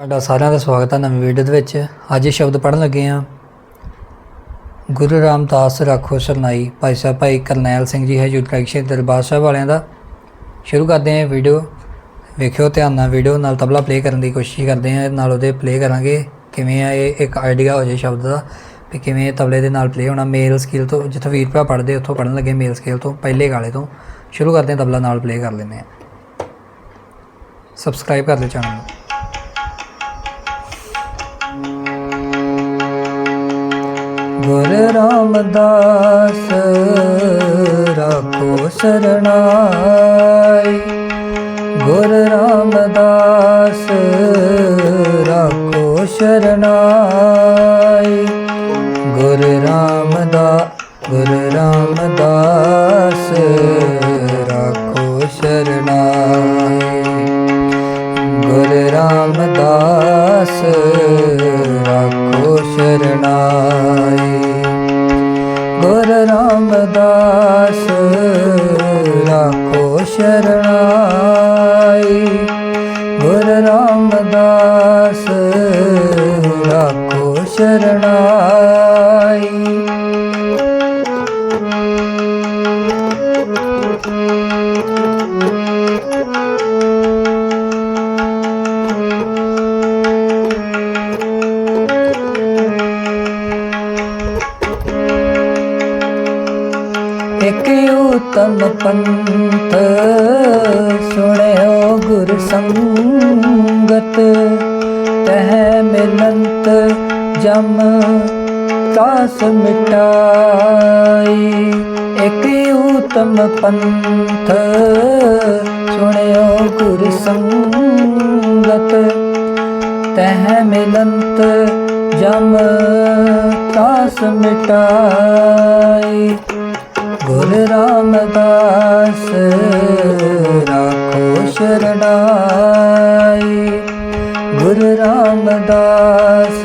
ਤੁਹਾਡਾ ਸਾਰਿਆਂ ਦਾ ਸਵਾਗਤ ਹੈ ਨਵੀਂ ਵੀਡੀਓ ਦੇ ਵਿੱਚ। ਅੱਜ ਇਹ ਸ਼ਬਦ ਪੜ੍ਹਨ ਲੱਗੇ ਹਾਂ। ਗੁਰੂ ਰਾਮਦਾਸ ਰਾਖੋ ਸਰਨਾਈ, ਭਾਈ ਸਾਹਿਬ ਭਾਈ ਕਰਨੈਲ ਸਿੰਘ ਜੀ ਹੈ ਯੂਥ ਕਲੈਕਸ਼ਨ ਦਰਬਾਰ ਸਾਹਿਬ ਵਾਲਿਆਂ ਦਾ। ਸ਼ੁਰੂ ਕਰਦੇ ਹਾਂ ਵੀਡੀਓ ਵੇਖਿਓ ਧਿਆਨ ਨਾਲ ਵੀਡੀਓ ਨਾਲ ਤਬਲਾ ਪਲੇ ਕਰਨ ਦੀ ਕੋਸ਼ਿਸ਼ ਕਰਦੇ ਹਾਂ, ਨਾਲ ਉਹਦੇ ਪਲੇ ਕਰਾਂਗੇ। ਕਿਵੇਂ ਆ ਇਹ ਇੱਕ ਆਈਡੀਆ ਹੋ ਜਾਏ ਸ਼ਬਦ ਦਾ, ਵੀ ਕਿਵੇਂ ਤਬਲੇ ਦੇ ਨਾਲ ਪਲੇ ਹੋਣਾ। ਮੇਲ ਸਕਿੱਲ ਤੋਂ ਜਿੱਥੋਂ ਵੀਰ ਭਰਾ ਪੜ੍ਹਦੇ, ਉੱਥੋਂ ਪੜ੍ਹਨ ਲੱਗੇ ਮੇਲ ਸਕੇਲ ਤੋਂ, ਪਹਿਲੇ ਗਾਲੇ ਤੋਂ। ਸ਼ੁਰੂ ਕਰਦੇ ਹਾਂ ਤਬਲਾ ਨਾਲ ਪਲੇ ਕਰ ਲੈਂਦੇ ਹਾਂ। ਸਬਸਕ੍ਰਾਈਬ ਕਰ ਲਿਓ ਚੈਨਲ ਨੂੰ। ਰਾਮਦਾਸ ਰਾਖੋ ਸਰਣਾਈ। ਗੁਰ ਰਾਮਦਾਸ, ਰਾਖੋ ਸਰਣਾਈ। ਗੁਰ ਰਾਮਦਾ, ਗੁਰ ਰਾਮਦਾਸ, ਰਾਖੋ ਸਰਣਾਈ। ਗੁਰ ਰਾਮਦਾਸ ਰਾਖੋ ਸ਼ਰਨਾਈ ਗੁਰ ਰਾਮਦਾਸ ਰਾਖੋ ਸ਼ਰਨਾਈ। ਉਤਮ ਪੰਥ ਸੁਣਿਓ ਗੁਰ ਸੰਗਤ। ਤਹ ਮਿਲੰਤ ਜਮ ਤਾਸ ਮਿਟਾਈ। ਇਕ ਉਤਮ ਪੰਥ ਸੁਣਿਓ ਗੁਰ ਸੰਗਤ। ਤਹ ਮਿਲੰਤ ਜਮ ਤਾਸ ਮਿਟਾਈ। ਗੁਰ ਰਾਮਦਾਸ ਰਾਖੋ ਸ਼ਰਣਾਈ ਗੁਰ ਰਾਮਦਾਸ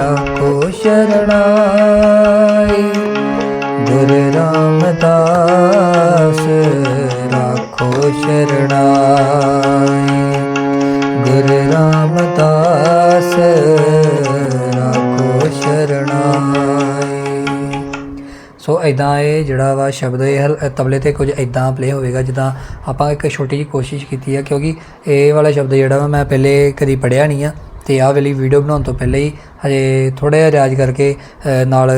ਰਾਖੋ ਸ਼ਰਣਾਈ ਗੁਰ ਰਾਮਦਾਸ ਰਾਖੋ ਸ਼ਰਣਾਈ ਗੁਰ ਰਾਮਦਾਸ ਸੋ ਇਦਾਂ ਇਹ ਜਿਹੜਾ ਵਾ ਸ਼ਬਦ ਇਹ ਹਲ- ਤਬਲੇ ਤੇ ਕੁਝ ਇਦਾਂ ਪਲੇ ਹੋਵੇਗਾ, ਜਿੱਦਾਂ ਆਪਾਂ ਇੱਕ ਛੋਟੀ ਜਿਹੀ ਕੋਸ਼ਿਸ਼ ਕੀਤੀ ਆ, ਕਿਉਂਕਿ ਇਹ ਵਾਲਾ ਸ਼ਬਦ ਜਿਹੜਾ ਵਾ ਮੈਂ ਪਹਿਲੇ ਕਦੀ ਪੜਿਆ ਨਹੀਂ ਆ ਤੇ ਆਹ ਵਾਲੀ ਵੀਡੀਓ ਬਣਾਉਣ ਤੋਂ ਪਹਿਲੇ ਹੀ ਹਜੇ ਥੋੜਾ ਜਿਹਾ ਰਿਆਜ਼ ਕਰਕੇ ਨਾਲ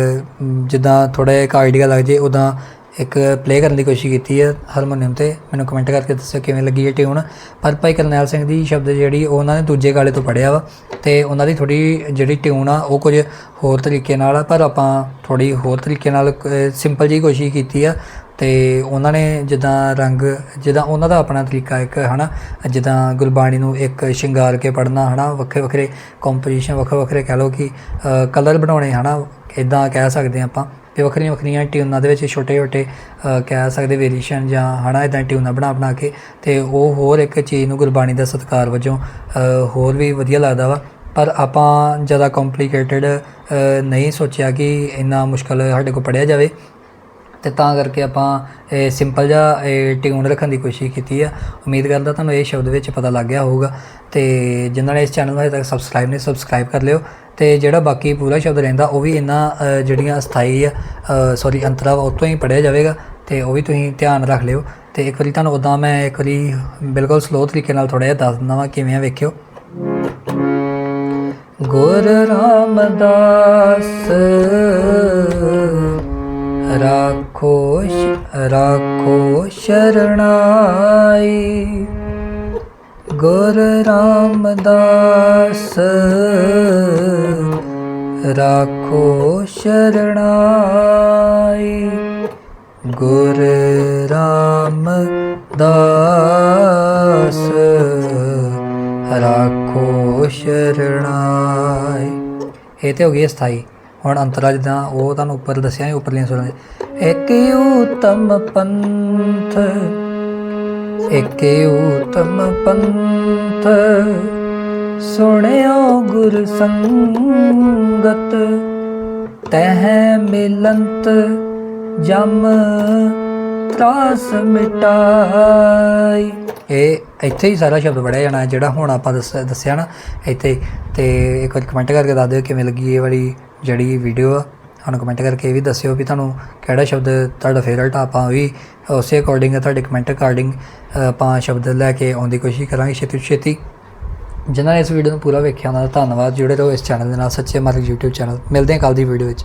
ਜਿੱਦਾਂ ਥੋੜਾ ਜਿਹਾ ਇੱਕ ਆਈਡੀਆ ਲੱਗ ਜੇ ਉਦਾਂ ਇੱਕ ਪਲੇ ਕਰਨ ਦੀ ਕੋਸ਼ਿਸ਼ ਕੀਤੀ ਹੈ ਹਾਰਮੋਨੀਅਮ ਤੇ। ਮੈਨੂੰ ਕਮੈਂਟ ਕਰਕੇ ਦੱਸਿਓ ਕਿਵੇਂ ਲੱਗੀ ਇਹ ਟਿਊਨ ਪਰ ਭਾਈ ਕਰਨੈਲ ਸਿੰਘ ਦੀ ਸ਼ਬਦ ਜਿਹੜੀ, ਉਹ ਉਹਨਾਂ ਨੇ ਦੂਜੇ ਗਾਲੇ ਤੋਂ ਪੜਿਆ ਵਾ। ਤੇ ਉਹਨਾਂ ਦੀ ਥੋੜੀ ਜਿਹੜੀ ਟਿਊਨ ਆ, ਉਹ ਕੁਝ ਹੋਰ ਤਰੀਕੇ ਨਾਲ ਆ, ਪਰ ਆਪਾਂ ਥੋੜੀ ਹੋਰ ਤਰੀਕੇ ਨਾਲ ਸਿੰਪਲ ਜੀ ਕੋਸ਼ਿਸ਼ ਕੀਤੀ ਆ। ਤੇ ਉਹਨਾਂ ਨੇ ਜਿੱਦਾਂ ਰੰਗ, ਜਿੱਦਾਂ ਉਹਨਾਂ ਦਾ ਆਪਣਾ ਤਰੀਕਾ ਇੱਕ, ਹਨਾ, ਜਿੱਦਾਂ ਗੁਰਬਾਣੀ ਨੂੰ ਇੱਕ ਸ਼ਿੰਗਾਰ ਕੇ ਪੜਨਾ ਹਨਾ, ਵੱਖਰੇ ਵੱਖਰੇ ਕੰਪੋਜੀਸ਼ਨ ਵੱਖਰੇ ਵੱਖਰੇ ਕਹਿ ਲਓ ਕਿ ਕਲਰ ਬਣਾਉਣੇ, ਹਨਾ ਇਦਾਂ ਕਹਿ ਸਕਦੇ ਹਾਂ ਆਪਾਂ। ਤੇ ਵੱਖਰੀਆਂ ਵੱਖਰੀਆਂ ਟਿਊਨਾਂ ਦੇ ਵਿੱਚ ਛੋਟੇ ਛੋਟੇ ਕਹਿ ਸਕਦੇ ਵੇਰੀਏਸ਼ਨ ਜਾਂ, ਹਨਾ ਇਦਾਂ ਟਿਊਨਾਂ ਬਣਾ ਬਣਾ ਕੇ, ਤੇ ਉਹ ਹੋਰ ਇੱਕ ਚੀਜ਼ ਨੂੰ ਗੁਰਬਾਣੀ ਦਾ ਸਤਿਕਾਰ ਵਜੋਂ ਹੋਰ ਵੀ ਵਧੀਆ ਲੱਗਦਾ ਵਾ। ਪਰ ਆਪਾਂ ਜ਼ਿਆਦਾ ਕੰਪਲਿਕੇਟਡ ਨਹੀਂ ਸੋਚਿਆ ਕਿ ਇੰਨਾ ਮੁਸ਼ਕਲ ਸਾਡੇ ਕੋਲ ਪੜਿਆ ਜਾਵੇ। ਤੇ ਤਾਂ ਕਰਕੇ ਆਪਾਂ ਇਹ ਸਿੰਪਲ ਜਿਹਾ ਇਹ ਟਿਊਨ ਰੱਖਣ ਦੀ ਕੋਸ਼ਿਸ਼ ਕੀਤੀ ਆ। ਉਮੀਦ ਕਰਦਾ ਤੁਹਾਨੂੰ ਇਹ ਸ਼ਬਦ ਵਿੱਚ ਪਤਾ ਲੱਗ ਗਿਆ ਹੋਊਗਾ। ਤੇ ਜਿਨ੍ਹਾਂ ਨੇ ਇਸ ਚੈਨਲ ਨੂੰ ਹਜੇ ਤੱਕ ਸਬਸਕ੍ਰਾਈਬ ਨਹੀਂ ਸਬਸਕ੍ਰਾਈਬ ਕਰ ਲਿਓ। ਤੇ ਜਿਹੜਾ ਬਾਕੀ ਪੂਰਾ ਸ਼ਬਦ ਰਹਿੰਦਾ, ਉਹ ਵੀ ਇਹਨਾਂ ਜਿਹੜੀਆਂ ਅਸਥਾਈ ਆ ਸੌਰੀ ਅੰਤਰਾ ਵਾ ਉਤੋਂ ਹੀ ਪੜਿਆ ਜਾਵੇਗਾ। ਤੇ ਉਹ ਵੀ ਤੁਸੀਂ ਧਿਆਨ ਰੱਖ ਲਿਓ। ਤੇ ਇੱਕ ਵਾਰੀ ਤੁਹਾਨੂੰ ਉਦਾਂ ਮੈਂ ਇੱਕ ਵਾਰੀ ਬਿਲਕੁਲ ਸਲੋ ਤਰੀਕੇ ਨਾਲ ਥੋੜਾ ਜਿਹਾ ਦੱਸ ਦਿੰਦਾ ਵਾਂ, ਕਿਵੇਂ ਆ ਵੇਖਿਓ। ਗੁਰ ਰਾਮਦਾਸ। ਰਾਖੋ ਰਾਖੋ ਸ਼ਰਣਾਈ। ਗੁਰ ਰਾਮਦਾਸ। ਰਾਖੋ ਸ਼ਰਣਾਈ। ਗੁਰ ਰਾਮਦਾਸ। ਰਾਖੋ ਸ਼ਰਣਾਈ। ਇਹ ਤੇ ਹੋ ਗਈ ਸਥਾਈ। ਹੁਣ ਅੰਤਰਾ ਜਿੱਦਾਂ ਉਹ ਤੁਹਾਨੂੰ ਉੱਪਰ ਦੱਸਿਆ ਸੀ, ਉੱਪਰਲੀਆਂ ਸੁਰਾਂ ਇੱਕ ਉਤਮ ਪੰਥ, ਇੱਕ ਉਤਮ ਪੰਥ। ਸੁਣਿਓ ਗੁਰ ਸੰਗਤ, ਤਹ ਮਿਲੰਤ ਜਮ ਤਰਾਸ ਮਿਟਾਈ। ਇਹ ਇੱਥੇ ਹੀ ਸਾਰਾ ਸ਼ਬਦ ਪੜਿਆ ਜਾਣਾ, ਜਿਹੜਾ ਹੁਣ ਆਪਾਂ ਦੱਸ, ਦੱਸਿਆ ਨਾ ਇੱਥੇ ਹੀ। ਤੇ ਇੱਕ ਵਾਰ ਕਮੈਂਟ ਕਰਕੇ ਦੱਸ ਦਿਓ ਕਿਵੇਂ ਲੱਗੀ ਇਹ ਵਾਲੀ ਜਿਹੜੀ ਵੀਡੀਓ ਆ। ਸਾਨੂੰ ਕਮੈਂਟ ਕਰਕੇ ਇਹ ਵੀ ਦੱਸਿਓ ਵੀ ਤੁਹਾਨੂੰ ਕਿਹੜਾ ਸ਼ਬਦ ਤੁਹਾਡਾ ਫੇਵਰਟ ਆ। ਆਪਾਂ ਵੀ ਉਸੇ ਅਕੋਰਡਿੰਗ ਤੁਹਾਡੇ ਕਮੈਂਟ ਅਕੋਰਡਿੰਗ ਆਪਾਂ ਸ਼ਬਦ ਲੈ ਕੇ ਆਉਣ ਦੀ ਕੋਸ਼ਿਸ਼ ਕਰਾਂਗੇ ਛੇਤੀ ਛੇਤੀ। ਜਿਨ੍ਹਾਂ ਨੇ ਇਸ ਵੀਡੀਓ ਨੂੰ ਪੂਰਾ ਵੇਖਿਆ ਉਹਨਾਂ ਦਾ ਧੰਨਵਾਦ। ਜੁੜੇ ਰਹੋ ਇਸ ਚੈਨਲ ਦੇ ਨਾਲ ਸੱਚੇ ਮਾਰਗ YouTube ਚੈਨਲ ਮਿਲਦੇ ਹਾਂ ਕੱਲ ਦੀ ਵੀਡੀਓ ਵਿੱਚ।